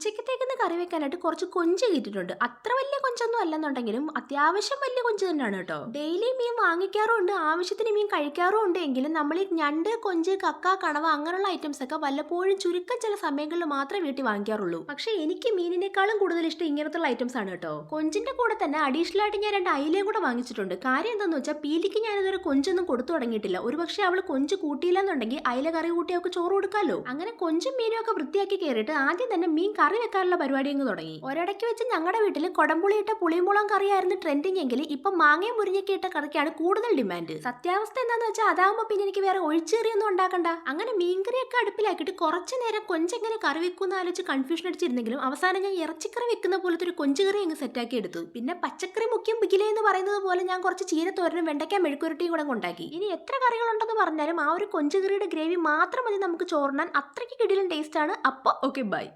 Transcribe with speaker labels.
Speaker 1: ഉച്ചക്കത്തേക്കൊന്ന് കറി വെക്കാനായിട്ട് കുറച്ച് കൊഞ്ച് കിട്ടിയിട്ടുണ്ട് അത്ര വലിയ കൊഞ്ചൊന്നും അല്ലെന്നുണ്ടെങ്കിലും അത്യാവശ്യം വലിയ കൊഞ്ച് തന്നെയാണ് കേട്ടോ. ഡെയിലി മീൻ വാങ്ങിക്കാറുണ്ട് ആവശ്യത്തിന് മീൻ കഴിക്കാറും എങ്കിലും നമ്മൾ ഈ ഞണ്ട് കൊഞ്ച് കക്ക കണവ അങ്ങനെയുള്ള ഐറ്റംസ് ഒക്കെ വല്ലപ്പോഴും ചുരുക്കം ചില സമയങ്ങളിൽ മാത്രമേ വീട്ടിൽ വാങ്ങിക്കാറുള്ളൂ. പക്ഷേ എനിക്ക് മീനിനേക്കാളും കൂടുതൽ ഇഷ്ടം ഇങ്ങനത്തുള്ള ഐറ്റംസ് ആണ് കേട്ടോ. കൊഞ്ചിന്റെ കൂടെ തന്നെ അഡീഷണൽ ആയിട്ട് ഞാൻ രണ്ട് അയിലയും കൂടെ വാങ്ങിച്ചിട്ടുണ്ട്. കാര്യം എന്താണെന്ന് വെച്ചാൽ പീലിക്ക് ഞാൻ ഇതുവരെ കൊഞ്ചൊന്നും കൊടുത്തു തുടങ്ങിയിട്ടില്ല. ഒരുപക്ഷെ അവൾ കൊഞ്ച് കൂട്ടിയില്ലെന്നുണ്ടെങ്കിൽ അയില കറി കൂട്ടി അവൾക്ക് ചോറ് കൊടുക്കാമല്ലോ അങ്ങനെ കൊഞ്ചും മീനും ഒക്കെ വൃത്തിയാക്കി കയറിയിട്ട് ആദ്യം തന്നെ മീൻ കറി വെക്കാനുള്ള പരിപാടി അങ്ങ് തുടങ്ങി. ഒരിടയ്ക്ക് വെച്ച് ഞങ്ങളുടെ വീട്ടിൽ കൊടംപുളിയിട്ട പുളിമുളം കറിയായിരുന്നു ട്രെൻഡിങ് എങ്കിൽ ഇപ്പൊ മാങ്ങയും മുരിഞ്ഞൊക്കെ ഇട്ട കറിക്കാണ് കൂടുതൽ ഡിമാൻഡ് സത്യാവസ്ഥ എന്താന്ന് വെച്ചാൽ അതാകുമ്പോ പിന്നെ എനിക്ക് വേറെ ഒഴിച്ചേറിയൊന്നും ഉണ്ടാക്കണ്ട. അങ്ങനെ മീൻകറിയൊക്കെ അടുപ്പിലാക്കിയിട്ട് കുറച്ചു നേരം കൊഞ്ചെങ്ങനെ കറി വെക്കുന്ന ആലോചിച്ച് കൺഫ്യൂഷൻ അടിച്ചിരുന്നെങ്കിലും അവസാനം ഞാൻ ഇറച്ചിക്കറി വെക്കുന്ന പോലത്തെ ഒരു കൊഞ്ചുകറി അങ്ങ് സെറ്റാക്കി എടുത്തു. പിന്നെ പച്ചക്കറി മുഖ്യം പിക്കിലേ എന്ന് പറയുന്നത് പോലെ ഞാൻ കുറച്ച് ചീരത്തോരനും വെണ്ടയ്ക്ക മെഴുക്കുരട്ടിയും കൂടെ ഉണ്ടാക്കി. ഇനി എത്ര കറികളുണ്ടെന്ന് പറഞ്ഞാലും ആ ഒരു കൊഞ്ചുകറിയുടെ ഗ്രേവി മാത്രം മതി നമുക്ക് ചോറിനാൻ അത്രയ്ക്ക് കിടിലും ടേസ്റ്റ് ആണ്. അപ്പോൾ ഓക്കെ ബൈ